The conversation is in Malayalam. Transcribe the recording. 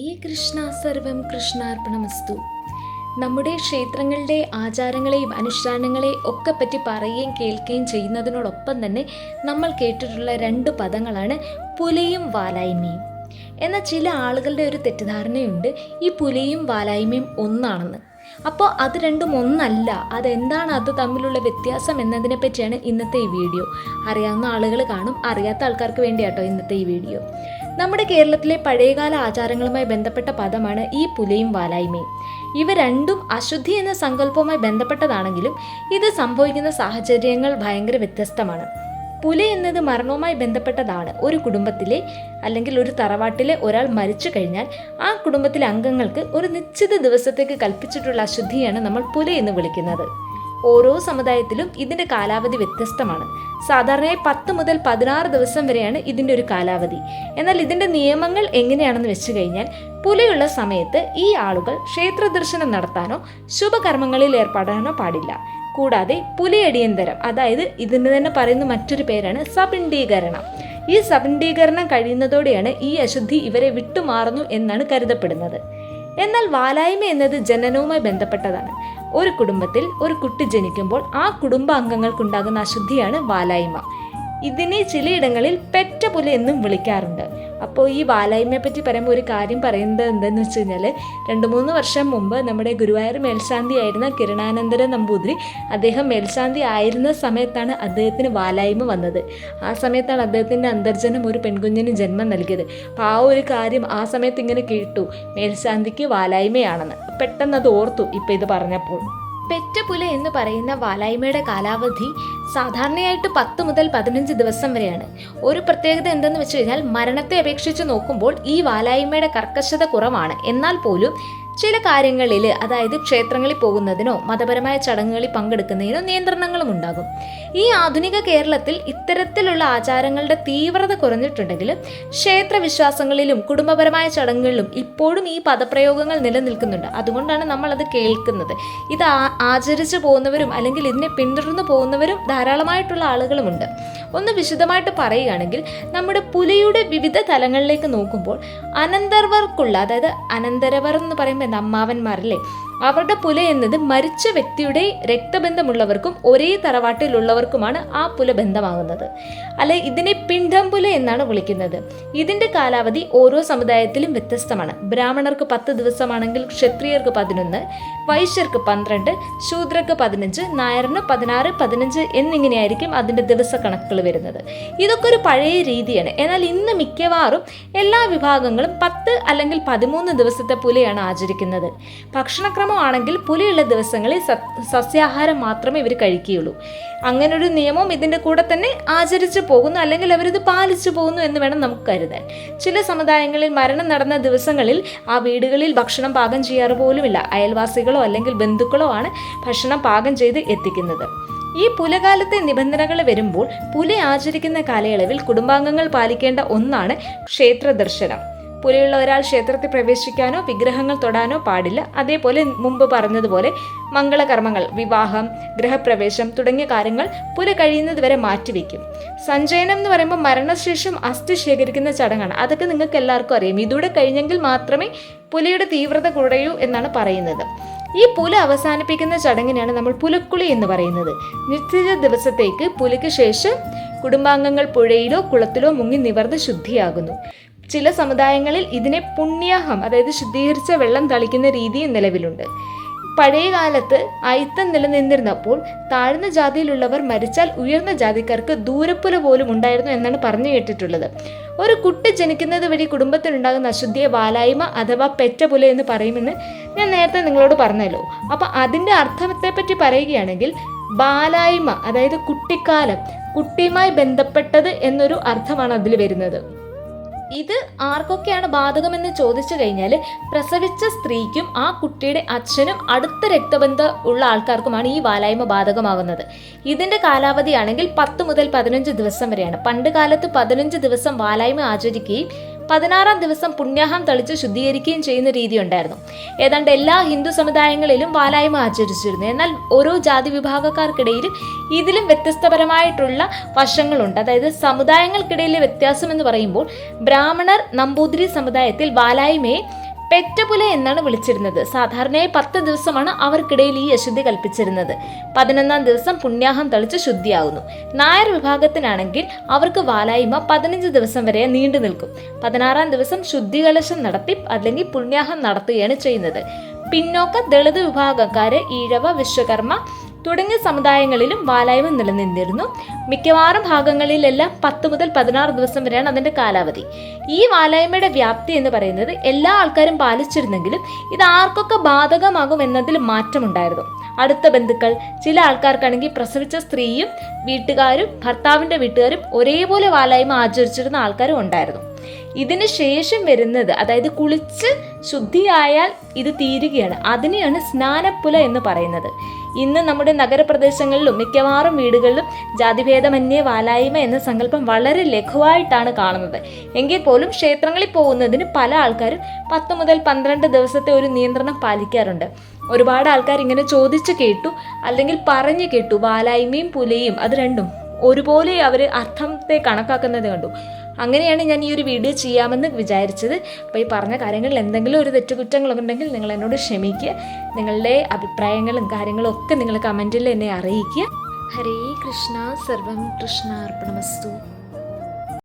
ഈ കൃഷ്ണ സർവം കൃഷ്ണാർപ്പണമസ്തു. നമ്മുടെ ക്ഷേത്രങ്ങളുടെ ആചാരങ്ങളെയും അനുഷ്ഠാനങ്ങളെയും ഒക്കെ പറ്റി പറയുകയും കേൾക്കുകയും ചെയ്യുന്നതിനോടൊപ്പം തന്നെ നമ്മൾ കേട്ടിട്ടുള്ള രണ്ട് പദങ്ങളാണ് പുലിയും വാലായ്മയും. എന്നാൽ ചില ആളുകളുടെ ഒരു തെറ്റിദ്ധാരണയുണ്ട് ഈ പുലിയും വാലായ്മയും ഒന്നാണെന്ന്. അപ്പോൾ അത് രണ്ടും ഒന്നല്ല അതെന്താണ് അത് തമ്മിലുള്ള വ്യത്യാസം എന്നതിനെ പറ്റിയാണ് ഇന്നത്തെ ഈ വീഡിയോ. അറിയാവുന്ന ആളുകൾ കാണും അറിയാത്ത ആൾക്കാർക്ക് വേണ്ടിയാട്ടോ ഇന്നത്തെ ഈ വീഡിയോ. നമ്മുടെ കേരളത്തിലെ പഴയകാല ആചാരങ്ങളുമായി ബന്ധപ്പെട്ട പദമാണ് ഈ പുലയും വാലായ്മയും. ഇവ രണ്ടും അശുദ്ധി എന്ന സങ്കല്പവുമായി ബന്ധപ്പെട്ടതാണെങ്കിലും ഇത് സംഭവിക്കുന്ന സാഹചര്യങ്ങൾ ഭയങ്കര വ്യത്യസ്തമാണ്. പുല എന്നത് മരണവുമായി ബന്ധപ്പെട്ടതാണ്. ഒരു കുടുംബത്തിലെ അല്ലെങ്കിൽ ഒരു തറവാട്ടിലെ ഒരാൾ മരിച്ചു കഴിഞ്ഞാൽ ആ കുടുംബത്തിലെ അംഗങ്ങൾക്ക് ഒരു നിശ്ചിത ദിവസത്തേക്ക് കൽപ്പിച്ചിട്ടുള്ള അശുദ്ധിയാണ് നമ്മൾ പുല എന്ന് വിളിക്കുന്നത്. ഓരോ സമുദായത്തിലും ഇതിന്റെ കാലാവധി വ്യത്യസ്തമാണ്. സാധാരണയായി പത്ത് മുതൽ പതിനാറ് ദിവസം വരെയാണ് ഇതിന്റെ ഒരു കാലാവധി. എന്നാൽ ഇതിന്റെ നിയമങ്ങൾ എങ്ങനെയാണെന്ന് വെച്ചു കഴിഞ്ഞാൽ പുലയുള്ള സമയത്ത് ഈ ആളുകൾ ക്ഷേത്ര ദർശനം നടത്താനോ ശുഭകർമ്മങ്ങളിൽ ഏർപ്പെടാനോ പാടില്ല. കൂടാതെ പുലിയടിയന്തരം അതായത് ഇതിന് തന്നെ പറയുന്ന മറ്റൊരു പേരാണ് സപിണ്ഡീകരണം. ഈ സപിണ്ഡീകരണം കഴിയുന്നതോടെയാണ് ഈ അശുദ്ധി ഇവരെ വിട്ടുമാറുന്നു എന്നാണ് കരുതപ്പെടുന്നത്. എന്നാൽ വാലായ്മ എന്നത് ജനനവുമായി ബന്ധപ്പെട്ടതാണ്. ഒരു കുടുംബത്തിൽ ഒരു കുട്ടി ജനിക്കുമ്പോൾ ആ കുടുംബാംഗങ്ങൾക്കുണ്ടാകുന്ന അശുദ്ധിയാണ് വാലായ്മ. ഇതിനെ ചിലയിടങ്ങളിൽ പെറ്റ പുല എന്നും വിളിക്കാറുണ്ട്. അപ്പോൾ ഈ വാലായ്മയെ പറ്റി പറയുമ്പോൾ ഒരു കാര്യം പറയുന്നത് എന്തെന്ന് വെച്ച് കഴിഞ്ഞാൽ രണ്ട് മൂന്ന് വർഷം മുമ്പ് നമ്മുടെ ഗുരുവായൂർ മേൽശാന്തി ആയിരുന്ന കിരണാനന്ദര നമ്പൂതിരി അദ്ദേഹം മേൽശാന്തി ആയിരുന്ന സമയത്താണ് അദ്ദേഹത്തിന് വാലായ്മ വന്നത്. ആ സമയത്താണ് അദ്ദേഹത്തിന്റെ അന്തർജനം ഒരു പെൺകുഞ്ഞിന് ജന്മം നൽകിയത്. അപ്പോൾ ആ ഒരു കാര്യം ആ സമയത്ത് ഇങ്ങനെ കേട്ടു. മേൽശാന്തിക്ക് വാലായ്മയാണെന്ന് പെട്ടെന്ന് അത് ഓർത്തു ഇപ്പം ഇത് പറഞ്ഞപ്പോൾ. പെറ്റപുല എന്ന് പറയുന്ന വാലായ്മയുടെ കാലാവധി സാധാരണയായിട്ട് പത്ത് മുതൽ പതിനഞ്ച് ദിവസം വരെയാണ്. ഒരു പ്രത്യേകത എന്തെന്ന് വെച്ച് കഴിഞ്ഞാൽ മരണത്തെ അപേക്ഷിച്ച് നോക്കുമ്പോൾ ഈ വാലായ്മയുടെ കർക്കശത കുറവാണ്. എന്നാൽ പോലും ചില കാര്യങ്ങളിൽ അതായത് ക്ഷേത്രങ്ങളിൽ പോകുന്നതിനോ മതപരമായ ചടങ്ങുകളിൽ പങ്കെടുക്കുന്നതിനോ നിയന്ത്രണങ്ങളും ഉണ്ടാകും. ഈ ആധുനിക കേരളത്തിൽ ഇത്തരത്തിലുള്ള ആചാരങ്ങളുടെ തീവ്രത കുറഞ്ഞിട്ടുണ്ടെങ്കിലും ക്ഷേത്ര വിശ്വാസങ്ങളിലും കുടുംബപരമായ ചടങ്ങുകളിലും ഇപ്പോഴും ഈ പദപ്രയോഗങ്ങൾ നിലനിൽക്കുന്നുണ്ട്. അതുകൊണ്ടാണ് നമ്മൾ അത് കേൾക്കുന്നത്. ഇത് ആചരിച്ചു പോകുന്നവരും അല്ലെങ്കിൽ ഇതിനെ പിന്തുടർന്നു പോകുന്നവരും ധാരാളമായിട്ടുള്ള ആളുകളുമുണ്ട്. ഒന്ന് വിശദമായിട്ട് പറയുകയാണെങ്കിൽ നമ്മുടെ പുലിയുടെ വിവിധ തലങ്ങളിലേക്ക് നോക്കുമ്പോൾ അനന്തർവർക്കുള്ള അതായത് അനന്തരവർ എന്ന് പറയുമ്പോൾ എന്താ അമ്മാവന്മാരല്ലേ? അവരുടെ പുല എന്നത് മരിച്ച വ്യക്തിയുടെ രക്തബന്ധമുള്ളവർക്കും ഒരേ തറവാട്ടിലുള്ളവർക്കുമാണ് ആ പുല ബന്ധമാകുന്നത്. അല്ലെ ഇതിനെ പിണ്ഡം പുല എന്നാണ് വിളിക്കുന്നത്. ഇതിന്റെ കാലാവധി ഓരോ സമുദായത്തിലും വ്യത്യസ്തമാണ്. ബ്രാഹ്മണർക്ക് പത്ത് ദിവസമാണെങ്കിൽ ക്ഷത്രിയർക്ക് പതിനൊന്ന് വൈശ്യർക്ക് പന്ത്രണ്ട് ശൂദ്രർക്ക് പതിനഞ്ച് നായറിന് പതിനാറ് പതിനഞ്ച് എന്നിങ്ങനെയായിരിക്കും ദിവസ കണക്കുകൾ വരുന്നത്. ഇതൊക്കെ ഒരു പഴയ രീതിയാണ്. എന്നാൽ ഇന്ന് മിക്കവാറും എല്ലാ വിഭാഗങ്ങളും പത്ത് അല്ലെങ്കിൽ പതിമൂന്ന് ദിവസത്തെ പുലയാണ് ആചരിക്കുന്നത്. ഭക്ഷണക്രമമാണെങ്കിൽ പുലിയുള്ള ദിവസങ്ങളിൽ സസ്യാഹാരം മാത്രമേ ഇവർ കഴിക്കുകയുള്ളൂ. ഒരു നിയമം ഇതിന്റെ കൂടെ തന്നെ ആചരിച്ചു പോകുന്നു അല്ലെങ്കിൽ അവരിത് പാലിച്ചു പോകുന്നു എന്ന് വേണം നമുക്ക് കരുതാൻ. ചില സമുദായങ്ങളിൽ മരണം നടന്ന ദിവസങ്ങളിൽ ആ വീടുകളിൽ ഭക്ഷണം പാകം ചെയ്യാറ് പോലുമില്ല. അയൽവാസികളോ അല്ലെങ്കിൽ ബന്ധുക്കളോ ആണ് ഭക്ഷണം പാകം ചെയ്ത് എത്തിക്കുന്നത്. ഈ പുലകാലത്തെ നിബന്ധനകൾ വരുമ്പോൾ പുലി ആചരിക്കുന്ന കാലയളവിൽ കുടുംബാംഗങ്ങൾ പാലിക്കേണ്ട ഒന്നാണ് ക്ഷേത്ര ദർശനം പുലയുള്ള ഒരാൾ ക്ഷേത്രത്തിൽ പ്രവേശിക്കാനോ വിഗ്രഹങ്ങൾ തൊടാനോ പാടില്ല. അതേപോലെ മുമ്പ് പറഞ്ഞതുപോലെ മംഗളകർമ്മങ്ങൾ വിവാഹം ഗൃഹപ്രവേശം തുടങ്ങിയ കാര്യങ്ങൾ പുല കഴിയുന്നതുവരെ മാറ്റിവെക്കും. സഞ്ചയനം എന്ന് പറയുമ്പോൾ മരണശേഷം അസ്ഥി ശേഖരിക്കുന്ന ചടങ്ങാണ്. അതൊക്കെ നിങ്ങൾക്ക് എല്ലാവർക്കും അറിയാം. ഇതൂടെ കഴിഞ്ഞെങ്കിൽ മാത്രമേ പുലിയുടെ തീവ്രത കുറയൂ എന്നാണ് പറയുന്നത്. ഈ പുല അവസാനിപ്പിക്കുന്ന ചടങ്ങിനാണ് നമ്മൾ പുലക്കുളി എന്ന് പറയുന്നത്. നിശ്ചിത ദിവസത്തേക്ക് പുലിക്ക് ശേഷം കുടുംബാംഗങ്ങൾ പുഴയിലോ കുളത്തിലോ മുങ്ങി നിവർന്ന് ശുദ്ധിയാകുന്നു. ചില സമുദായങ്ങളിൽ ഇതിനെ പുണ്യാഹം അതായത് ശുദ്ധീകരിച്ച വെള്ളം തളിക്കുന്ന രീതിയും നിലവിലുണ്ട്. പഴയ കാലത്ത് അയിത്തം നിലനിന്നിരുന്നപ്പോൾ താഴ്ന്ന ജാതിയിലുള്ളവർ മരിച്ചാൽ ഉയർന്ന ജാതിക്കാർക്ക് ദൂരപ്പുല പോലും ഉണ്ടായിരുന്നു എന്നാണ് പറഞ്ഞു കേട്ടിട്ടുള്ളത്. ഒരു കുട്ടി ജനിക്കുന്നത് വഴി കുടുംബത്തിനുണ്ടാകുന്ന അശുദ്ധിയെ വാലായ്മ അഥവാ പെറ്റപുല എന്ന് പറയുമെന്ന് ഞാൻ നേരത്തെ നിങ്ങളോട് പറഞ്ഞല്ലോ. അപ്പം അതിന്റെ അർത്ഥത്തെപ്പറ്റി പറയുകയാണെങ്കിൽ ബാലായ്മ അതായത് കുട്ടിക്കാലം കുട്ടിയുമായി ബന്ധപ്പെട്ടത് എന്നൊരു അർത്ഥമാണ് അതിൽ വരുന്നത്. ഇത് ആർക്കൊക്കെയാണ് ബാധകമെന്ന് ചോദിച്ചു കഴിഞ്ഞാൽ പ്രസവിച്ച സ്ത്രീക്കും ആ കുട്ടിയുടെ അച്ഛനും അടുത്ത രക്തബന്ധം ഉള്ള ആൾക്കാർക്കുമാണ് ഈ വാലായ്മ ബാധകമാകുന്നത്. ഇതിന്റെ കാലാവധിയാണെങ്കിൽ പത്ത് മുതൽ പതിനഞ്ച് ദിവസം വരെയാണ്. പണ്ട് കാലത്ത് പതിനഞ്ച് ദിവസം വാലായ്മ ആചരിക്കുകയും പതിനാറാം ദിവസം പുണ്യാഹം തളിച്ച് ശുദ്ധീകരിക്കുകയും ചെയ്യുന്ന രീതി ഉണ്ടായിരുന്നു ഏതാണ്ട് എല്ലാ ഹിന്ദു സമുദായങ്ങളിലും വാലായ്മ ആചരിച്ചിരുന്നു. എന്നാൽ ഓരോ ജാതി വിഭാഗക്കാർക്കിടയിലും ഇതിലും വ്യത്യസ്തപരമായിട്ടുള്ള വശങ്ങളുണ്ട്. അതായത് സമുദായങ്ങൾക്കിടയിലെ വ്യത്യാസം എന്ന് പറയുമ്പോൾ ബ്രാഹ്മണർ നമ്പൂതിരി സമുദായത്തിൽ വാലായ്മയെ പെറ്റപുല എന്നാണ് വിളിച്ചിരുന്നത്. സാധാരണയായി പത്ത് ദിവസമാണ് അവർക്കിടയിൽ ഈ അശുദ്ധി കൽപ്പിച്ചിരുന്നത്. പതിനൊന്നാം ദിവസം പുണ്യാഹം തളിച്ച് ശുദ്ധിയാകുന്നു നായർ വിഭാഗത്തിനാണെങ്കിൽ അവർക്ക് വാലായ്മ പതിനഞ്ച് ദിവസം വരെ നീണ്ടു നിൽക്കും. പതിനാറാം ദിവസം ശുദ്ധികലശം നടത്തി അല്ലെങ്കിൽ പുണ്യാഹം നടത്തുകയാണ് ചെയ്യുന്നത്. പിന്നോക്ക ദളിത് വിഭാഗക്കാര് ഈഴവ വിശ്വകർമ്മ തുടങ്ങിയ സമുദായങ്ങളിലും വാലായ്മ നിലനിന്നിരുന്നു. മിക്കവാറും ഭാഗങ്ങളിലെല്ലാം പത്ത് മുതൽ പതിനാറ് ദിവസം വരെയാണ് അതിന്റെ കാലാവധി. ഈ വാലായ്മയുടെ വ്യാപ്തി എന്ന് പറയുന്നത് എല്ലാ ആൾക്കാരും പാലിച്ചിരുന്നെങ്കിലും ഇത് ആർക്കൊക്കെ ബാധകമാകും എന്നതിൽ മാറ്റമുണ്ടായിരുന്നു. അടുത്ത ബന്ധുക്കൾ ചില ആൾക്കാർക്കാണെങ്കിൽ പ്രസവിച്ച സ്ത്രീയും വീട്ടുകാരും ഭർത്താവിന്റെ വീട്ടുകാരും ഒരേപോലെ വാലായ്മ ആചരിച്ചിരുന്ന ആൾക്കാരും ഉണ്ടായിരുന്നു. ഇതിന് ശേഷം വരുന്നത് അതായത് കുളിച്ച് ശുദ്ധിയായാൽ ഇത് തീരുകയാണ്. അതിനെയാണ് സ്നാനപ്പുല എന്ന് പറയുന്നത്. ഇന്ന് നമ്മുടെ നഗരപ്രദേശങ്ങളിലും മിക്കവാറും വീടുകളിലും ജാതിഭേദമന്യേ വാലായ്മ എന്ന സങ്കല്പം വളരെ ലഘുവായിട്ടാണ് കാണുന്നത്. എങ്കിൽ പോലും ക്ഷേത്രങ്ങളിൽ പോകുന്നതിന് പല ആൾക്കാരും പത്ത് മുതൽ പന്ത്രണ്ട് ദിവസത്തെ ഒരു നിയന്ത്രണം പാലിക്കാറുണ്ട്. ഒരുപാട് ആൾക്കാർ ഇങ്ങനെ ചോദിച്ചു കേട്ടു അല്ലെങ്കിൽ പറഞ്ഞു കേട്ടു വാലായ്മയും പുലയും അത് രണ്ടും ഒരുപോലെ അവർ അർത്ഥത്തെ കണക്കാക്കുന്നത് കണ്ടു. അങ്ങനെയാണ് ഞാൻ ഈ ഒരു വീഡിയോ ചെയ്യാമെന്ന് വിചാരിച്ചത്. അപ്പോൾ ഈ പറഞ്ഞ കാര്യങ്ങളിൽ എന്തെങ്കിലും ഒരു തെറ്റുകുറ്റങ്ങളൊക്കെ ഉണ്ടെങ്കിൽ നിങ്ങൾ എന്നോട് ക്ഷമിക്കുക. നിങ്ങളുടെ അഭിപ്രായങ്ങളും കാര്യങ്ങളും ഒക്കെ നിങ്ങൾ കമന്റിൽ എന്നെ അറിയിക്കുക. ഹരേ കൃഷ്ണ സർവം കൃഷ്ണാർപ്പണമസ്തു.